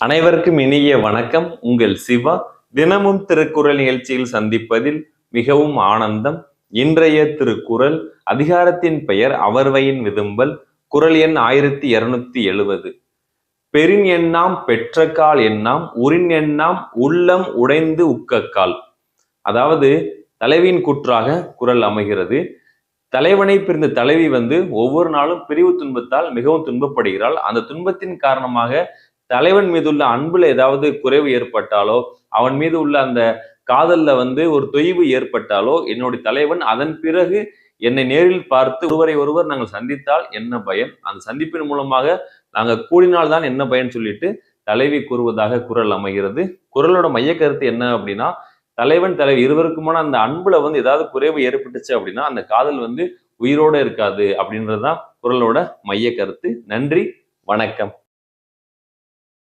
அனைவருக்கும் இனிய வணக்கம். உங்கள் சிவா. தினமும் திருக்குறள் நிகழ்ச்சியில் சந்திப்பதில் மிகவும் ஆனந்தம். இன்றைய திருக்குறள் அதிகாரத்தின் பெயர் அவர்வையின் விதும்பல். குரல் எண் ஆயிரத்தி இருநூத்தி எழுவது. பெரின் எண்ணாம் பெற்ற கால் எண்ணாம் உரின் எண்ணாம் உள்ளம் உடைந்து உக்கக்கால் அதாவது தலைவியின் கூற்றாக குரல் அமைகிறது. தலைவனை பிரிந்த தலைவி வந்து ஒவ்வொரு நாளும் பிரிவு துன்பத்தால் மிகவும் துன்பப்படுகிறாள். அந்த துன்பத்தின் காரணமாக தலைவன் மீது உள்ள அன்புல ஏதாவது குறைவு ஏற்பட்டாலோ அவன் மீது உள்ள அந்த காதல்ல வந்து ஒரு தொய்வு ஏற்பட்டாலோ என்னுடைய தலைவன் அதன் பிறகு என்னை நேரில் பார்த்து ஒருவரை ஒருவர் நாங்கள் சந்தித்தால் என்ன பயன்? அந்த சந்திப்பின் மூலமாக நாங்கள் கூடினால் தான் என்ன பயன் சொல்லிட்டு தலைவி கூறுவதாக குரல் அமைகிறது. குரலோட மைய கருத்து என்ன அப்படின்னா தலைவன் தலைவி இருவருக்குமான அந்த அன்புல வந்து ஏதாவது குறைவு ஏற்பட்டுச்சு அப்படின்னா அந்த காதல் வந்து உயிரோட இருக்காது அப்படின்றதுதான் குரலோட மைய கருத்து. நன்றி வணக்கம்.